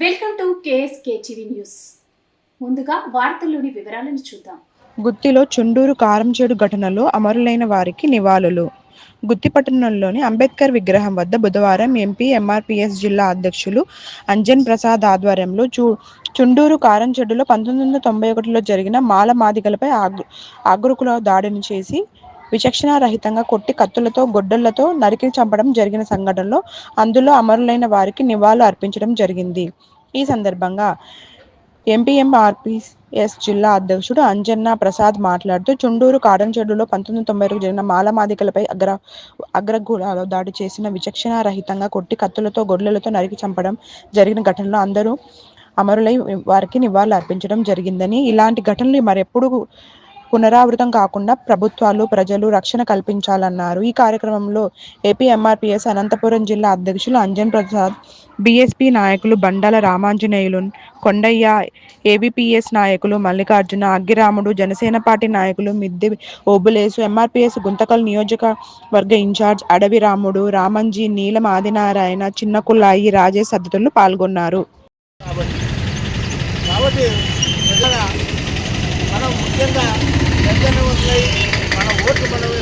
Welcome to news. ముందుగా వార్తల్లోని వివరాలను చూద్దాం. గుత్తిలో చుండూరు కారంచేడు ఘటనలో అమరులైన వారికి నివాళులు. గుత్తి పట్టణంలోని అంబేద్కర్ విగ్రహం వద్ద బుధవారం ఎంపీ ఎంఆర్పిఎస్ జిల్లా అధ్యక్షులు అంజన్ ప్రసాద్ ఆధ్వర్యంలో చు చుండూరు కారంచెడులో పంతొమ్మిది వందల తొంభై ఒకటిలో జరిగిన మాల మాదిగలపై ఆగ్ ఆగ్రకుల దాడిని చేసి విచక్షణారహితంగా కొట్టి కత్తులతో గొడ్డళ్ళతో నరికి చంపడం జరిగిన సంఘటనలో అందులో అమరులైన వారికి నివాళులు అర్పించడం జరిగింది. ఈ సందర్భంగా ఎంపీఎంఆర్పిఎస్ జిల్లా అధ్యక్షుడు అంజన్న ప్రసాద్ మాట్లాడుతూ చుండూరు కారంచెడులో పంతొమ్మిది వందల తొంభై జరిగిన మాలమాదికలపై అగ్ర అగ్రగులాలో దాడి చేసిన విచక్షణ రహితంగా కొట్టి కత్తులతో గొడ్లలతో నరికి చంపడం జరిగిన ఘటనలో అందరూ అమరులై వారికి నివాళులు అర్పించడం జరిగిందని. ఇలాంటి ఘటనలు మరెప్పుడు పునరావృతం కాకుండా ప్రభుత్వాలు ప్రజలు రక్షణ కల్పించాలన్నారు. ఈ కార్యక్రమంలో ఏపీ ఎంఆర్పిఎస్ అనంతపురం జిల్లా అధ్యక్షులు అంజన్ ప్రసాద్ బీఎస్పీ నాయకులు బండాల రామాంజనేయులు కొండయ్య ఏబీపీఎస్ నాయకులు మల్లికార్జున అగ్గిరాముడు జనసేన పార్టీ నాయకులు మిద్దె ఓబులేసు ఎంఆర్పిఎస్ గుంతకల్ నియోజకవర్గ ఇన్ఛార్జ్ అడవి రాముడు రామంజీ నీలం ఆదినారాయణ చిన్న కుల్లాయి రాజేష్ తదితరులు పాల్గొన్నారు. కాబట్టి ముఖ్యంగా ప్రజల మనం మన ఓట్లు మనం